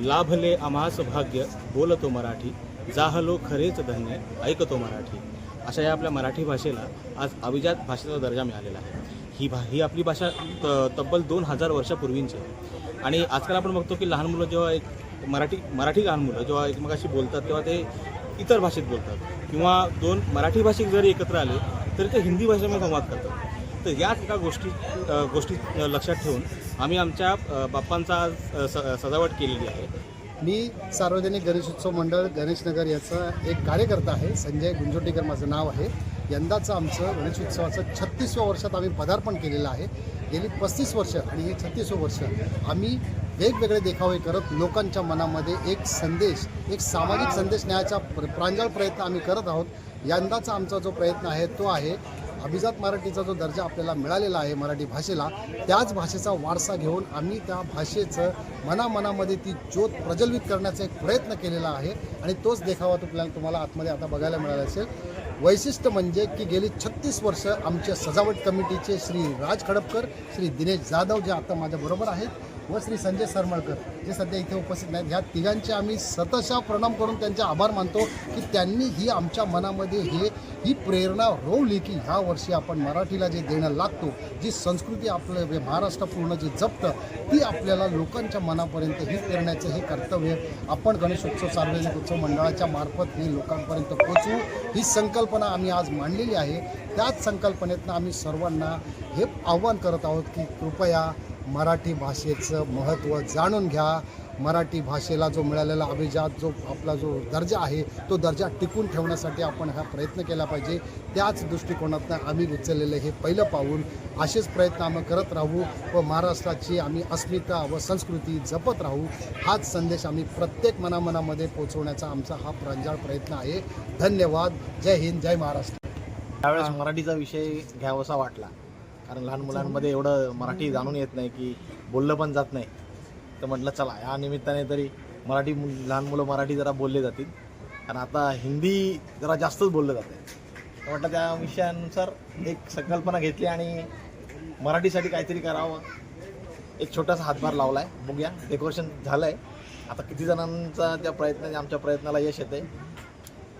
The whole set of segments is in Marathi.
लाभले आम्हास भाग्य बोलतो मराठी जाहलो खरेच धन्य ऐकतो मराठी. अशा या आपल्या मराठी भाषेला आज अभिजात भाषेचा दर्जा मिळालेला आहे. ही भा ही आपली भाषा त तब्बल दोन हजार वर्षापूर्वींची आहे. आणि आजकाल आपण बघतो की लहान मुलं जेव्हा एक मराठी मराठी लहान मुलं जेव्हा एकमेकाशी बोलतात तेव्हा ते इतर भाषेत बोलतात. किंवा दोन मराठी भाषिक जरी एकत्र आले तरी ते हिंदी भाषेमध्ये संवाद करतात. तर याच एका गोष्टी गोष्टी लक्षात ठेवून आम्ही आमच्या बाप्पांचा आज स- सजावट केलेली आहे. मी सार्वजनिक गणेशोत्सव मंडळ गणेशनगर याचा एक कार्यकर्ता आहे संजय गुंजोटीकर माझं नाव आहे. यंदाचं आमचं गणेशोत्सवाचं छत्तीसव्या वर्षात आम्ही पदार्पण केलेलं आहे. गेली पस्तीस वर्ष आणि हे छत्तीसवं वर्ष आम्ही वेगवेगळे देखावे करत लोकांच्या मनामध्ये एक संदेश एक सामाजिक संदेश न्यायचा प्रांजळ प्रयत्न आम्ही करत आहोत. यंदाचा आमचा जो प्रयत्न आहे तो आहे अभिजात मराठीचा जो दर्जा आपल्याला मिळालेला आहे मराठी भाषेला त्याच भाषेचा वारसा घेऊन आम्ही त्या भाषेचं मनामनामध्ये ती ज्योत प्रज्वलित करण्याचा एक प्रयत्न केलेला आहे आणि तोच देखावा तुम्हाला तुम्हाला आतमध्ये आता बघायला मिळाला असेल. वैशिष्ट्य म्हणजे की गेली छत्तीस वर्ष आमच्या सजावट कमिटीचे श्री राज खडपकर श्री दिनेश जाधव जे आता माझ्याबरोबर आहेत व श्री संजय सरमळकर जे सध्या इथे उपस्थित नाहीत. ह्या तिघांचे आम्ही सतशा प्रणाम करून त्यांचे आभार मानतो की त्यांनी ही आमच्या मनामध्ये हे ही प्रेरणा रोवली की ह्या वर्षी आपण मराठीला जे देणं लागतो जी संस्कृती आपलं हे महाराष्ट्र पूर्ण जी जपतं ती आपल्याला लोकांच्या मनापर्यंत ही पेरण्याचं हे कर्तव्य आपण गणेशोत्सव सार्वजनिक उत्सव मंडळाच्या मार्फत ही लोकांपर्यंत पोचवू ही संकल्पना आम्ही आज मांडलेली आहे. त्याच संकल्पनेतनं आम्ही सर्वांना हे आव्हान करत आहोत की कृपया मराठी भाषेचं महत्त्व जाणून घ्या. मराठी भाषेला जो मिळालेला अभिजात जो आपला जो दर्जा आहे तो दर्जा टिकून ठेवण्यासाठी आपण हा प्रयत्न केला पाहिजे. त्याच दृष्टिकोनातनं आम्ही उचललेलं हे पहिलं पाऊल. असेच प्रयत्न आम्ही करत राहू व महाराष्ट्राची आम्ही अस्मिता व संस्कृती जपत राहू. हाच संदेश आम्ही प्रत्येक मनामनामध्ये पोचवण्याचा आमचा हा प्रांजाळ प्रयत्न आहे. धन्यवाद. जय हिंद जय महाराष्ट्र. त्यावेळेस मराठीचा विषय घ्यावासा वाटला. कारण लहान मुलांमध्ये एवढं मराठी जाणून येत नाही की बोललं पण जात नाही. तर म्हटलं चला या निमित्ताने तरी मराठी मु लहान मुलं मराठी जरा बोलले जातील. कारण आता हिंदी जरा जास्तच बोललं जाते तर म्हटलं त्या विषयानुसार एक संकल्पना घेतली आणि मराठीसाठी काहीतरी करावं. एक छोटासा हातभार लावला आहे बघूया डेकोरेशन झालं आहे आता किती जणांचा त्या प्रयत्नाने आमच्या प्रयत्नाला यश येते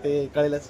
ते कळेलच.